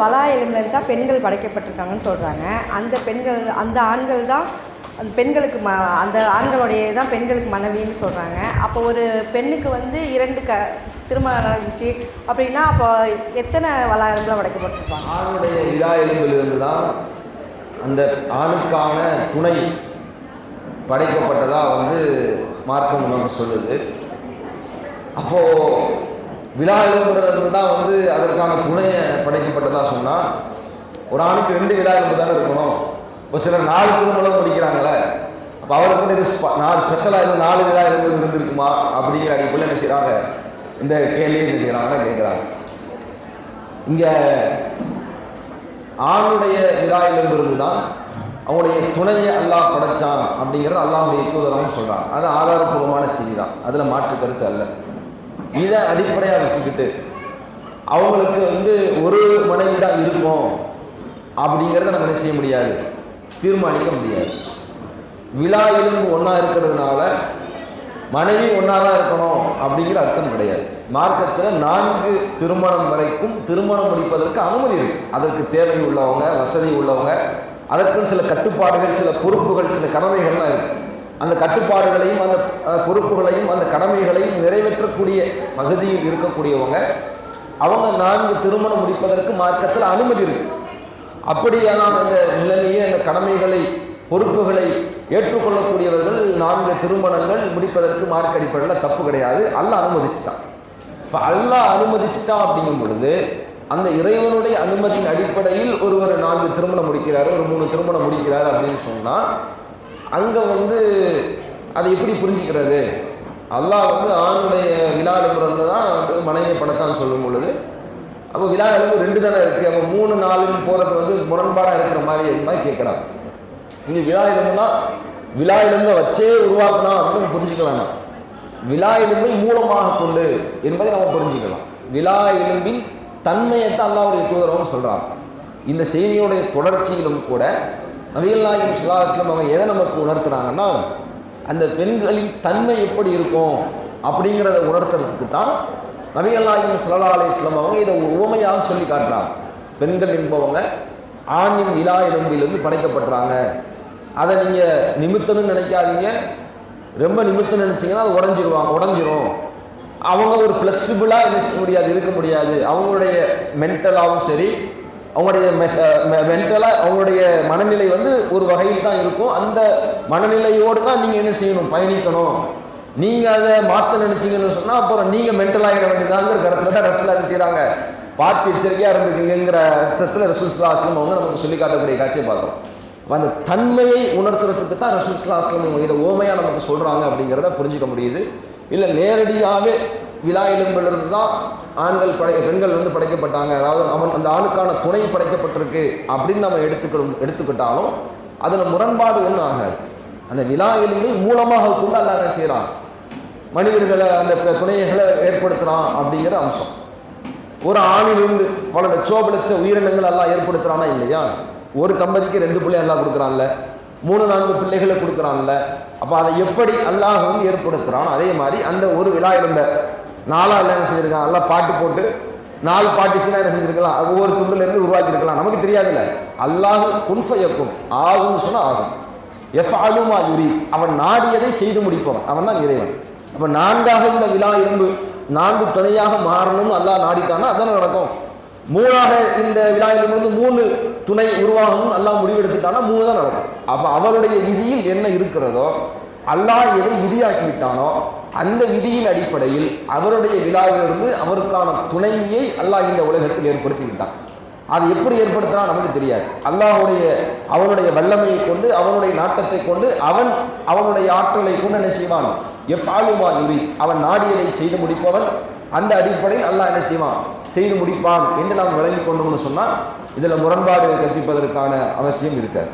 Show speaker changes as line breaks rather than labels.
வலா எலும்புலேருந்து தான் பெண்கள் படைக்கப்பட்டிருக்காங்கன்னு சொல்கிறாங்க அந்த பெண்கள் அந்த ஆண்கள் தான் அந்த பெண்களுக்கு ம அந்த ஆண்களுடைய தான் பெண்களுக்கு மனைவின்னு சொல்கிறாங்க அப்போ ஒரு பெண்ணுக்கு வந்து இரண்டு க திருமணம் நடந்துச்சு அப்படின்னா அப்போ எத்தனை வலா எலும்புலாம் படைக்கப்பட்டிருப்பாங்க?
ஆணுடைய விழா எலும்பிலிருந்து தான் அந்த ஆணுக்கான துணை படைக்கப்பட்டதாக வந்து மார்க்கம் நமக்கு சொல்லுது. அப்போது விழா எலும்புறது தான் வந்து அதற்கான துணையை படைக்கப்பட்டதா சொன்னால் ஒரு ஆணுக்கு ரெண்டு விழா எலும்பு தானே இருக்கணும். இப்போ சிலர் நாலு திருமணம் படிக்கிறாங்களே அப்போ அவருக்கு கூட இது நாலு ஸ்பெஷலாக இருந்து நாலு விழா எலும்பு இருந்திருக்குமா? அப்படிங்கிற அடிப்படையில் என்ன செய்கிறாங்க இந்த கேள்வியை என்ன செய்கிறாங்கன்னு கேட்குறாங்க. இங்கே ஆணுடைய விழாவிலிருந்து தான் அவனுடைய துணையை அல்லாஹ் படைச்சான் அப்படிங்கிறது அல்லாஹுடைய தூதரமும் சொல்கிறான் அது ஆதாரபூர்வமான செய்தி தான் அதில் மாற்று கருத்து அல்ல. இதை அடிப்படையாக வச்சுக்கிட்டு அவங்களுக்கு வந்து ஒரு மனைவி தான் இருக்கும் அப்படிங்கிறத நம்ம என்ன செய்ய முடியாது? தீர்மானிக்க முடியாது. விழா எலும்பு ஒன்றா இருக்கிறதுனால மனைவி ஒன்றா தான் இருக்கணும் அப்படிங்கிற அர்த்தம் கிடையாது. மார்க்கத்தில் நான்கு திருமணம் வரைக்கும் திருமணம் முடிப்பதற்கு அனுமதி இருக்கு. அதற்கு தேவை உள்ளவங்க வசதி உள்ளவங்க அதற்கும் சில கட்டுப்பாடுகள் சில பொறுப்புகள் சில கடமைகள்லாம் இருக்குது அந்த கட்டுப்பாடுகளையும் அந்த பொறுப்புகளையும் அந்த கடமைகளையும் நிறைவேற்றக்கூடிய பகுதியில் இருக்கக்கூடியவங்க. அவங்க நான்கு திருமணம் முடிப்பதற்கு மார்க்கத்தில் அனுமதி இருக்குது அப்படியான அந்த நிலைமையை அந்த கடமைகளை பொறுப்புகளை ஏற்றுக்கொள்ளக்கூடியவர்கள் நான்கு திருமணங்கள் முடிப்பதற்கு மார்க் அடிப்படையில் தப்பு கிடையாது. அல்ல அனுமதிச்சிட்டான். இப்போ அல்லாஹ் அனுமதிச்சிட்டான் அப்படிங்கும் பொழுது அந்த இறைவனுடைய அனுமதியின் அடிப்படையில் ஒருவர் நான்கு திருமணம் முடிக்கிறார் ஒரு மூணு திருமணம் முடிக்கிறார் அப்படின்னு சொன்னால் அங்கே வந்து அதை எப்படி புரிஞ்சுக்கிறது? அல்லாஹ் வந்து ஆணுடைய விழா எழுப்புறது தான் வந்து மனைவி பணத்தான் சொல்லும் பொழுது அப்போ விழா எழுப்பு ரெண்டு தானே இருக்குது அப்போ மூணு நாலுன்னு போகிறது வந்து முரண்பாடாக இருக்கிற மாதிரி இந்த மாதிரி கேட்குறாங்க இங்கே விழா எழுப்புனா விழா எலும்பை வச்சே உருவாக்கணும் அப்படின்னு புரிஞ்சுக்கலாம் விழா எலும்பை மூலமாக கொண்டு என்பதை நம்ம புரிஞ்சுக்கலாம். விழா எலும்பின் தன்மையைத்தான் அல்லாவுடைய தூதரவங்க சொல்கிறாங்க இந்த செய்தியுடைய தொடர்ச்சியிலும் கூட நபிகள் நாயகம் சுல்லாஸ்லம் அவங்க எதை நமக்கு உணர்த்துறாங்கன்னா அந்த பெண்களின் தன்மை எப்படி இருக்கும் அப்படிங்கிறத உணர்த்துறதுக்கு தான் நபிகள் நாயகம் சுல்லா அலிஸ்லாம் அவங்க இதை ஒரு உவமையாக சொல்லி காட்டுறாங்க. பெண்கள் என்பவங்க ஆணின் விழா எலும்பிலிருந்து படைக்கப்படுறாங்க. அதை நீங்கள் நிமித்தம்னு நினைக்காதீங்க. ரொம்ப நிமித்தம் நினச்சிங்கன்னா அது உடஞ்சிருவாங்க உடஞ்சிரும். அவங்க ஒரு ஃப்ளெக்சிபிளாக என்ன செய்ய முடியாது இருக்க முடியாது. அவங்களுடைய மென்டலாகவும் சரி அவங்களுடைய மென்டலாக அவங்களுடைய மனநிலை வந்து ஒரு வகையில் தான் இருக்கும். அந்த மனநிலையோடு தான் நீங்கள் என்ன செய்யணும்? பயணிக்கணும். நீங்கள் அதை மாற்ற நினச்சிங்கன்னு சொன்னால் அப்புறம் நீங்கள் மென்டலாகிட வேண்டியதாங்கிற கருத்தில் தான் ரசூலா என்ன செய்கிறாங்க பார்த்து எச்சரிக்கையாக இருந்துக்குங்கிற அர்த்தத்தில் ரசூல் சுல்லாஸ்லம் அவங்க நமக்கு சொல்லி காட்டக்கூடிய காட்சியை பார்க்குறோம் அந்த தன்மையை உணர்த்துறதுக்கு தான் ரசூல் சுல்லாஸ்லம் இதை ஓமையாக நமக்கு சொல்கிறாங்க அப்படிங்கிறத புரிஞ்சிக்க முடியுது. இல்லை நேரடியாகவே விழா எலும்பிலிருந்து தான் ஆண்கள் படை பெண்கள் வந்து படைக்கப்பட்டாங்க. அதாவது அவன் அந்த ஆணுக்கான துணை படைக்கப்பட்டிருக்கு அப்படின்னு நம்ம எடுத்துக்கணும் எடுத்துக்கிட்டாலும் அதில் முரண்பாடு ஒன்றும் ஆகாது. அந்த விழா எலும்பை மூலமாக கொண்டு அல்ல என்ன செய்கிறான் மனிதர்களை அந்த துணைகளை ஏற்படுத்துகிறான் அப்படிங்கிற அம்சம். ஒரு ஆணிலிருந்து பல லட்சோப லட்ச உயிரினங்கள் எல்லாம் ஏற்படுத்துறானா இல்லையா? ஒரு தம்பதிக்கு ரெண்டு பிள்ளை எல்லாம் கொடுக்குறான்ல. மூணு நான்கு பிள்ளைகளை கொடுக்குறான்ல. அப்போ அதை எப்படி அல்லாஹ் வந்து ஏற்படுத்துகிறான் அதே மாதிரி அந்த ஒரு விழா எலும்ப நாலா எல்லாம் என்ன செஞ்சுருக்கான்? எல்லாம் பாட்டு போட்டு நாலு பார்ட்டிஷனாக என்ன செஞ்சுருக்கலாம்? ஒவ்வொரு துண்டுலேருந்து உருவாக்கி இருக்கலாம் நமக்கு தெரியாதுல்ல. அல்லாஹ் குன்ஃபயக்கும் ஆகும்னு சொன்னால் ஆகும். எஃப் ஆலுமா யுரி அவன் நாடியதை செய்து முடிப்பவன்? அவன் தான் இறைவன். அப்போ நான்காக இந்த விழா இரும்பு நான்கு துணையாக மாறணும்னு அல்லாஹ் நாடிட்டான்னா அதான நடக்கும்? மூணாக இந்த விழாவிலிருந்து மூணு துணை உருவாகணும்னு அல்லாஹ் முடிவெடுத்துட்டானா மூணு தான் நடக்கும். அப்போ அவருடைய விதியில் என்ன இருக்கிறதோ அல்லாஹ் எதை விதியாக்கி விட்டானோ அந்த விதியின் அடிப்படையில் அவருடைய விழாவிலிருந்து அவருக்கான துணைவியை அல்லாஹ் இந்த உலகத்தில் ஏற்படுத்தி விட்டான் அது எப்படி ஏற்படுத்தினா நமக்கு தெரியாது. அல்லாஹ்வுடைய அவனுடைய வல்லமையை கொண்டு அவனுடைய நாட்டத்தை கொண்டு அவன் அவனுடைய ஆற்றலை கொண்டு என்ன செய்வான்? எஃப் ஆலுமா யுரி அவன் நாடியதை செய்து முடிப்பவன். அந்த அடிப்படையில் அல்லாஹ் என்ன செய்வான்? செய்து முடிப்பான் என்று நாம் விளங்கி கொண்டோம்னு சொன்னால் இதில் முரண்பாடு கற்பிப்பதற்கான அவசியம் இருக்காது.